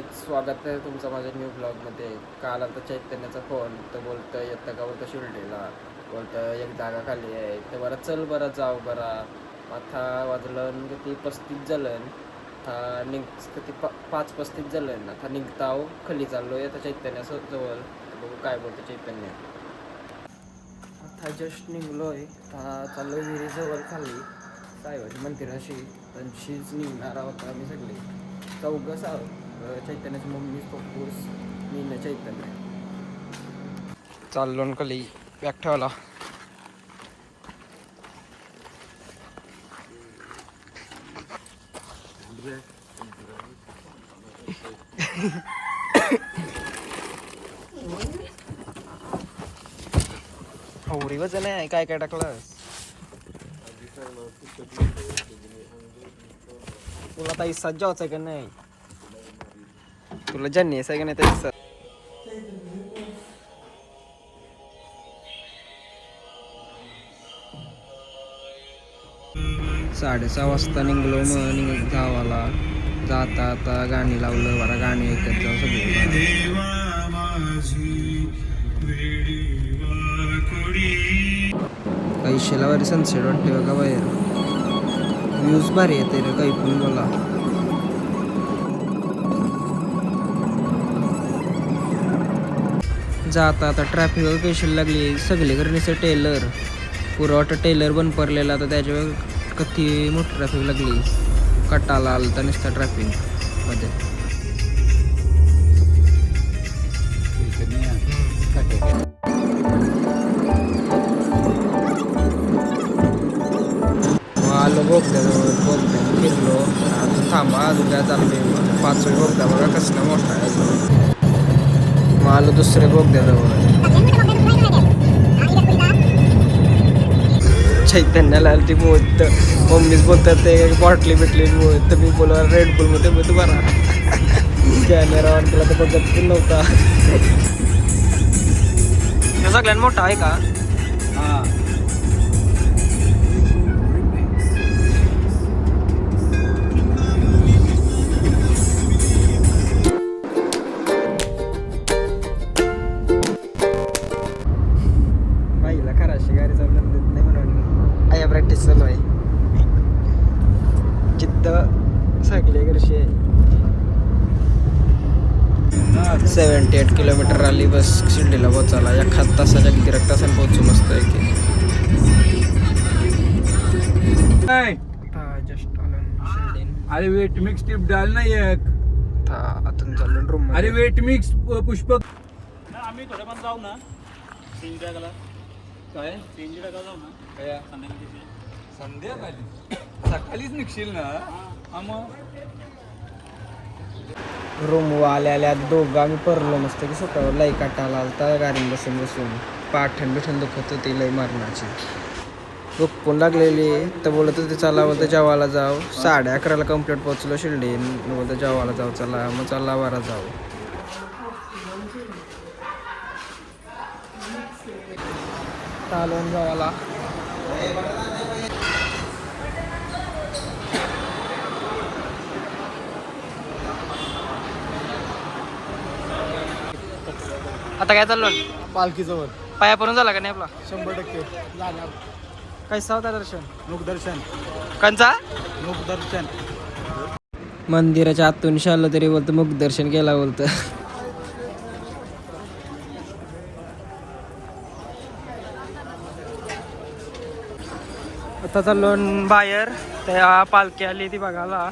स्वागत आहे तुमचं माझ्या न्यू ब्लॉगमध्ये काल आता चैतन्याचा फोन तर बोलतं येतं का? बोलतं शिर्डीला. बोलतं एक जागा खाली आहे. तर बरं चल बरं जाऊ बरं. आता वाजलं म्हणजे किती पस्तीस झालं आता निघ किती पा पाच पस्तीस झालं आता निघताव खाली चाललो आहे आता चैतन्या जवळ. बघू काय बोलतं चैतन्य. आता जस्ट निघलो आहे आता चाललो विहिरीजवळ खाली. साईबाजी मंदिराशी. त्यांशीच निघणार आहोत आम्ही सगळे. चौघस आहोत चैतन्याची मम्मी कोर्स मी न चैतन्य. चाललो न कली बॅग ठेवला. होरी वजन आहे काय काय टाकलं तुला ताई सज्जा जायचं का नाही? तुला ज्यांनी आहे सगळ्यांना नाही त्या साडेसहा वाजता निघलो मग निघ गावाला. जाता आता गाणी लावलं मला गाणी ऐकत जाऊ सगळे सनसेट वाटते बघा बाहेर. व्ह्यूज भारी येते रे काही पण बोला. जाता आता ट्रॅफिक पेशल लागली. सगळे करणीचं टेलर पुरवठा टेलर बंद पडलेला तर त्याच्यावर कथी मोठी ट्रॅफिक लागली. कटाला आलं तर नुसतं ट्रॅफिकमध्ये. मग आलो बोगद्याजवळ बोगद्याने फिरलो. अजून थांबा अजून काय चाललंय? पाच वेळ बोगदा बघा कसला मोठा आहे. आलो दुसऱ्या बोगद्याजवळ चैतन्याला ती मोत मम्मीच बोलतात ते बॉटली भेटली तर मी बोलवा रेड बुलमध्ये मग तू बरा कॅमेरा ऑन केला तर बघत पण नव्हता. सगळ्यात मोठा आहे का? बाईला सेवन्टी एट किलोमीटर आली बस शिर्डीला पोचायला एखाद तासाच्या किती रक्त तासाने पोहोचू मस्त आहे की जस्ट अरे वेट मिक्स टिप डाल ना एक. था आतून चाललो रूम अरे वेट मिक्स पुष्पक आम्ही थोडं पण जाऊ ना. तीन टाकाला काय? तीन टाका जाऊ ना? काय संध्याकाळी संध्याकाळी सकाळीच निघशील ना? हा मग. रूम आल्या दोघं आम्ही परलो मस्त की स्वतःवर लाई काटाला आलता गाडीत बसून बसून. पाठण बिठण दुखत होती लई मारण्याची भूक लागलेली तर बोलत होते चला बोलतं जेवायला जाऊ. साडे अकराला कंप्लीट पोहोचलो शिर्डी. बोलतं जेवायला जाऊ चला. मग चला बारा जाऊ. चालवून जावाला. आता काय चाललो? पालखीजवळ पायापर्यंत झाला का नाही आपला? शंभर टक्के. कैसा होता दर्शन? मुखदर्शन. कंचा मुखदर्शन. मंदिराच्या आतून शालं तरी बोलतं मुख दर्शन केला बोलतं. आता चाललो बाहेर. त्या पालखी आली ती बघायला.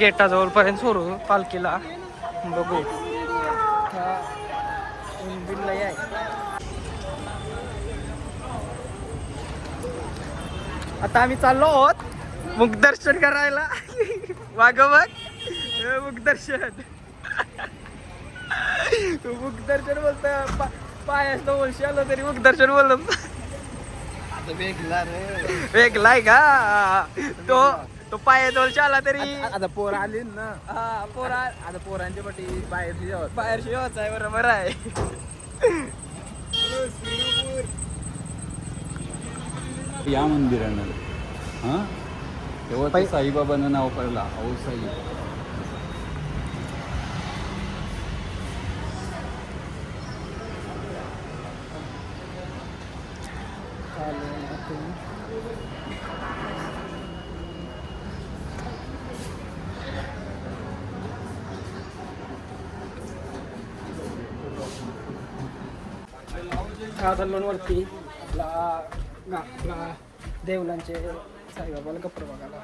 गेटाजवळपर्यंत सोडू पालखीला. बघू. आता आम्ही चाललो आहोत मुखदर्शन करायला. वाग बघ. हे मुखदर्शन तू मुखदर्शन बोलत पायास बोलशी आलं तरी मुखदर्शन बोलत वेगला रे. वेगलाय का? तो तो पायाजवळशी आला तरी. आता पोर आली ना. हा पोरा आता पोरांच्या पाठी बाहेरची जेवत बाहेर शिवाच आहे बरोबर आहे. या मंदिरानं. हां? तेव्हा ते साईबाबांना नाव पडला अहो साई. साधारण वरती गा आपला देवलांचे साईबाबाला कपडे बघायला.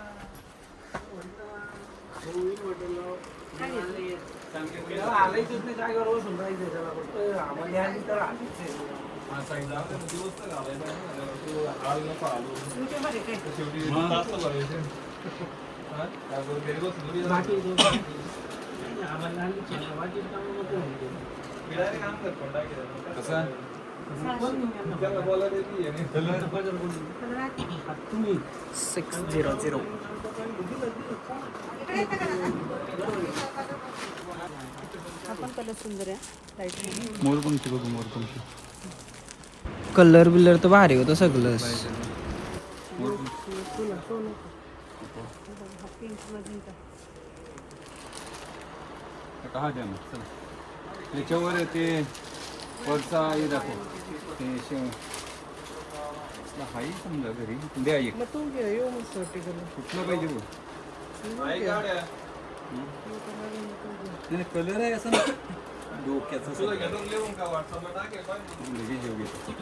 कसं? सिक्स झिरो झिरो मोरपंखी बघू मोरपंखी कलर बिलर तर भारी होतं सगळंच हा द्या ना त्याच्यावर ते वरचा हे दाखव ते शेव असलं हाही समजा घरी द्या एक कुठलं पाहिजे बघ नाही कलर आहे असं ना डोक्याचा असं. लगेच येऊ घेतो.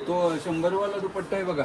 तो शंभर वाला दुपट्टा आहे बघा.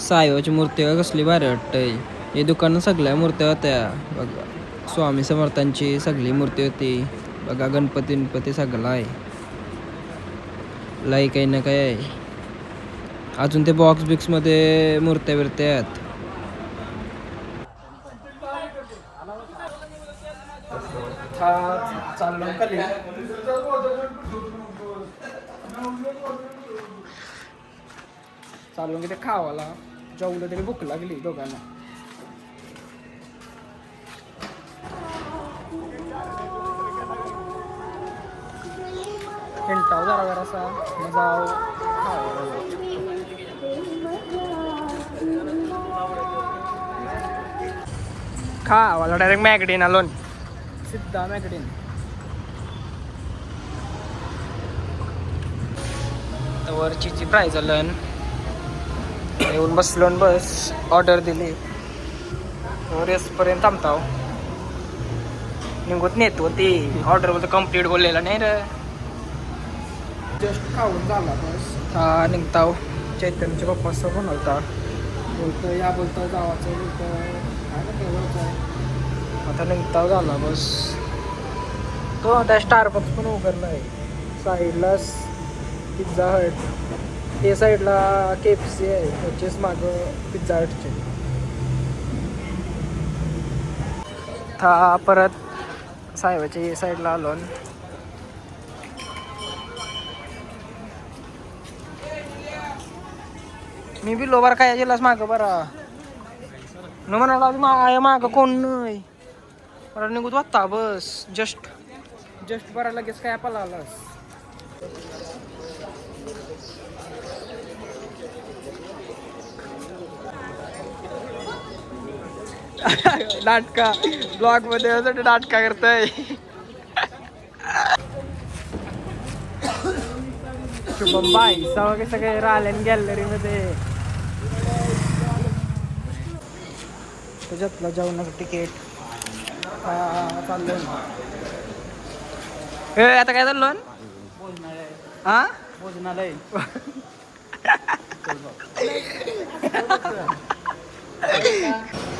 साईबाची मूर्ती का कसली भारी वाटतंय. हे दुकानं सगळ्या मूर्त्या होत्या. बघा स्वामी समर्थांची सगळी मूर्ती होती. बघा गणपती गणपती सगळं आहे. लाई काही ना काही आहे. अजून ते बॉक्स बिक्समध्ये मूर्त्या बिरत्या आहेत. चाललो चालून की ते खावाला. जेवलं तरी भूक लागली दोघांना. हिंटाव जरा जरासा मग जाऊ खावाला खावाला डायरेक्ट मॅगडीन आलोन सिद्धा मॅगडीन वरची प्राईज आलं येऊन बसलो बस ऑर्डर दिली. रेसपर्यंत थांबताव निघत नेतो ती. ऑर्डर बोलतो कंप्लीट बोललेला नाही रे. जस्ट खाऊन झाला बस. हा निघताव चैतन्यच्या पप्पा असं बनवता बोलतो या बोलतो जावाचं बोलतो आता निघताव झाला बस. तो त्या स्टारबक्स पण उघडला आहे साईडलाच पिझ्झा हट. हे साईडला के एफ सी आहे त्याचेच मागं पिझ्झा हटचे था परत साहेबाच्या साईडला आलो मी बी लोबार काय गेलास मागं बरा? न म्हणाला माग मागं कोण नाही. बरं निघूत वाटता बस जस्ट जस्ट बरा लगेच काय आपला आलास. नाटका. ब्लॉगमध्ये यासाठी नाटका करताय. शुभम बाई सगळे सगळे राहिल्यान गॅलरी मध्ये त्याच्यातलं जेवणाचं तिकीट चाललं हे आता काय चाललो? हा? भोजनालय.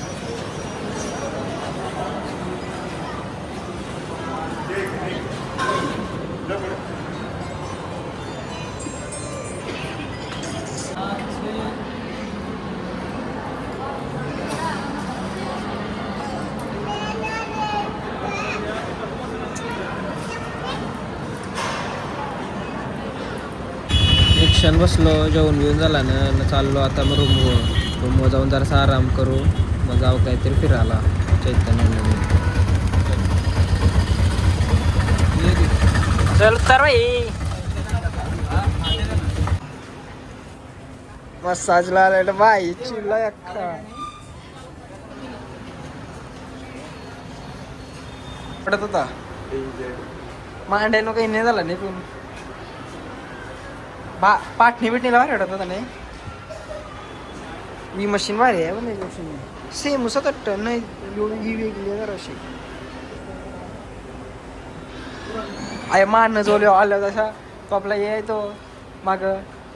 बसलो जेवण बिवून झाला ना चाललो आता मग रूमवर रूमवर जाऊन जरासा आराम करू. मग जाऊ काहीतरी फिरायला. चैतन्य चल तर भाई मसाजला आलेलं बाई. चिल्ला अख्खा. पडत होता? मांड्यानो काही नाही झाला नाही पण बा पाटणी बिटणीला भारी वाटत होता नाही. ही मशीन भारी आहे पण मशीन सेम सतत तट्ट नाही ही वेगळी आहे जराशी अरे मान जोले आलं तसा तो आपला ये तो माग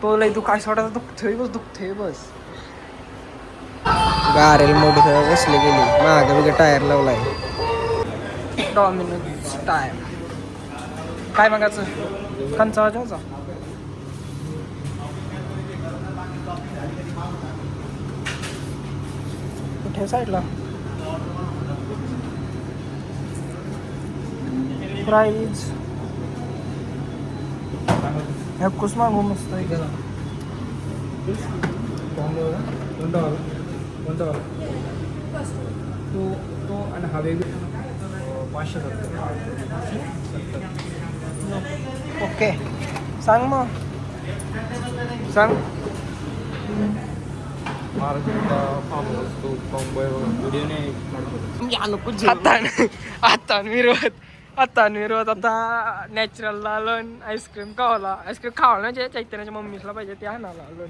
तो लय दुखाय सोडा दुखतोय बस दुखतोय बस. गारेल मोठी बसले गेले. गेली माग बिग टायर लावलाय. डॉमिनोज टायर काय मागायचं? कंचा वाजवायचा कुठे साईडला प्राईज कुस मागू मस्त आहे का तो तो आणि हा वेगळा पाचशे ओके सांग मग सांग आता आता विरोध आता विरोध आता नॅचरलला आलो आईस्क्रीम खावाला आईस्क्रीम खावाला म्हणजे चैतन्याच्या मम्मीला पाहिजे ते आणायला आलो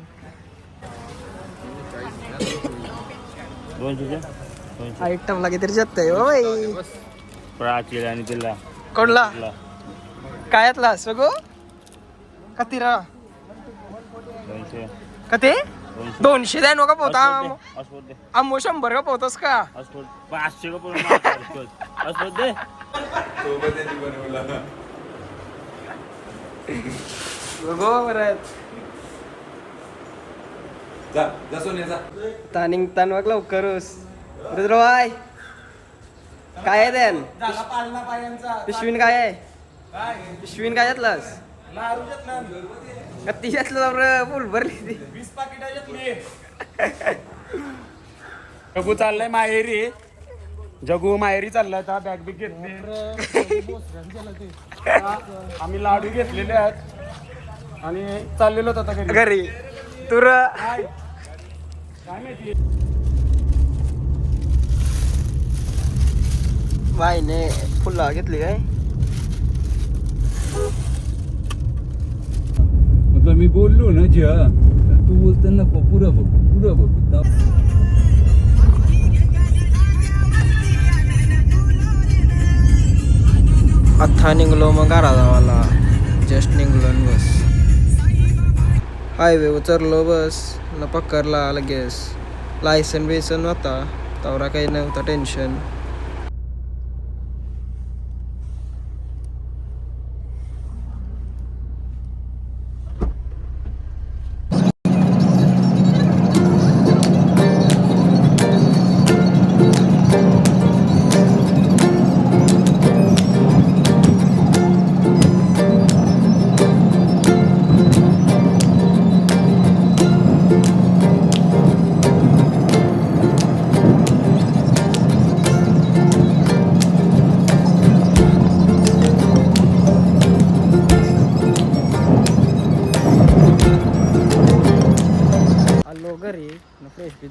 आयटम लागे तरी जात आहे आणि तिला कोणला कायतला सगो कतिरा कते दोनशे द्या नका दे आम्ही शंभर का पोहतोस का? पाचशे का दे जा तानिंग तान बघ लवकरच रुद्रवाय काय आहे त्यान? पिशवीन काय आहे? पिशवीन काय घेतलास? ती घेतलं बरं फुल भरली ती. जगू चाललाय माहेरी. जगू माहेरी चाललाय आता. बॅग बिग घेतली. आम्ही लाडू घेतलेले आहेत. आणि चाललेलो होतो आता घरी. घरी. तुर. काय? माहिती? बाईने फुला घेतली काय? मी बोललो ना जिया तू बोलतो नको पुरं बघ पुरं बघ. आत्ता निघलो मग घरा जावाला जस्ट निघलो बस. हायवे उतरलो बस न पकडला लगेच. लायसन बेसन होता तवरा काही नव्हता टेन्शन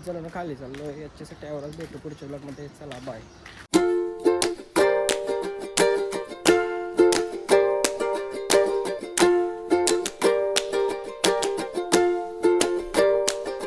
झालं ना खाली चाललो याच्यासाठी आवराच भेटतो पुढच्या ब्लॉगमध्ये चला बाय